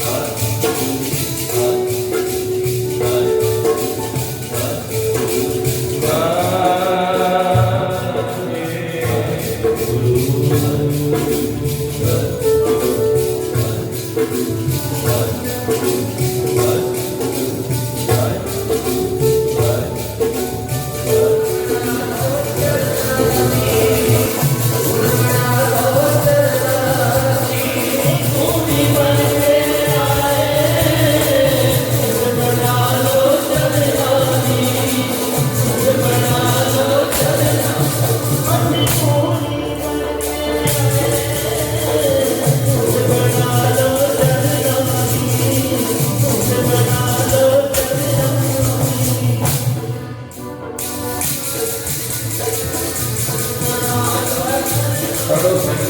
God. Santo.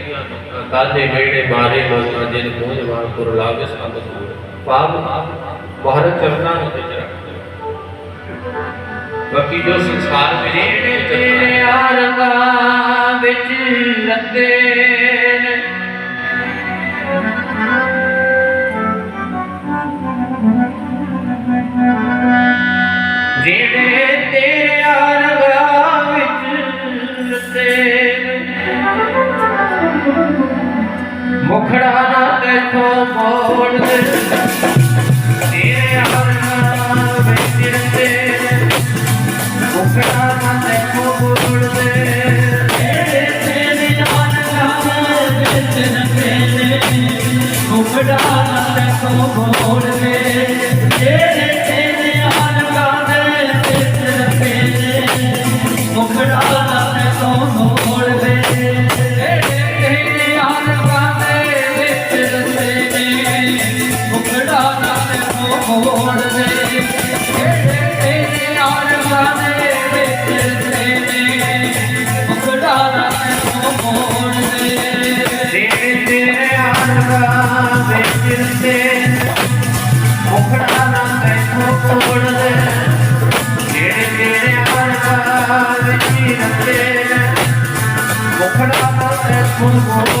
ਕਾਲੇ ਮੇੜੇ ਬਾਰੇ ਮੋਨਾ ਜਿਨ ਕੋਜ ਵਾਰ ਪੁਰ ਲਾਵੇ ਸੰਤ ਪਾਪ ਬਾਹਰ ਚਰਨਾ ਹੁੰਦੇ ਜਰਾ ਬਾਕੀ ਜੋ ਸੰਸਾਰ ਮੇਰੇ ਤੇਰੇ ਆਰੰਗਾ ਵਿੱਚ ਲੱਦੇ ਨੇ Ojalá te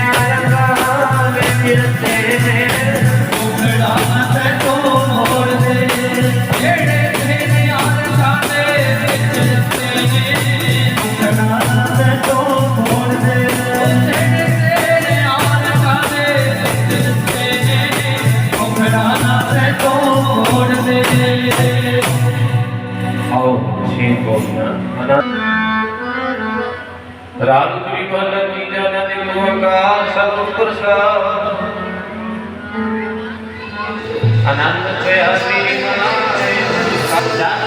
ਰਾਜ ਵਿਪਲ ਕੀਜਾ ਨਾ ਦੇ ਮੋਕਾ ਸਭ ਪ੍ਰਸਾਦ ਆਨੰਦ ਤੇ ਅਸੀ ਮਨਾਏ ਸਭ ਜਾਨ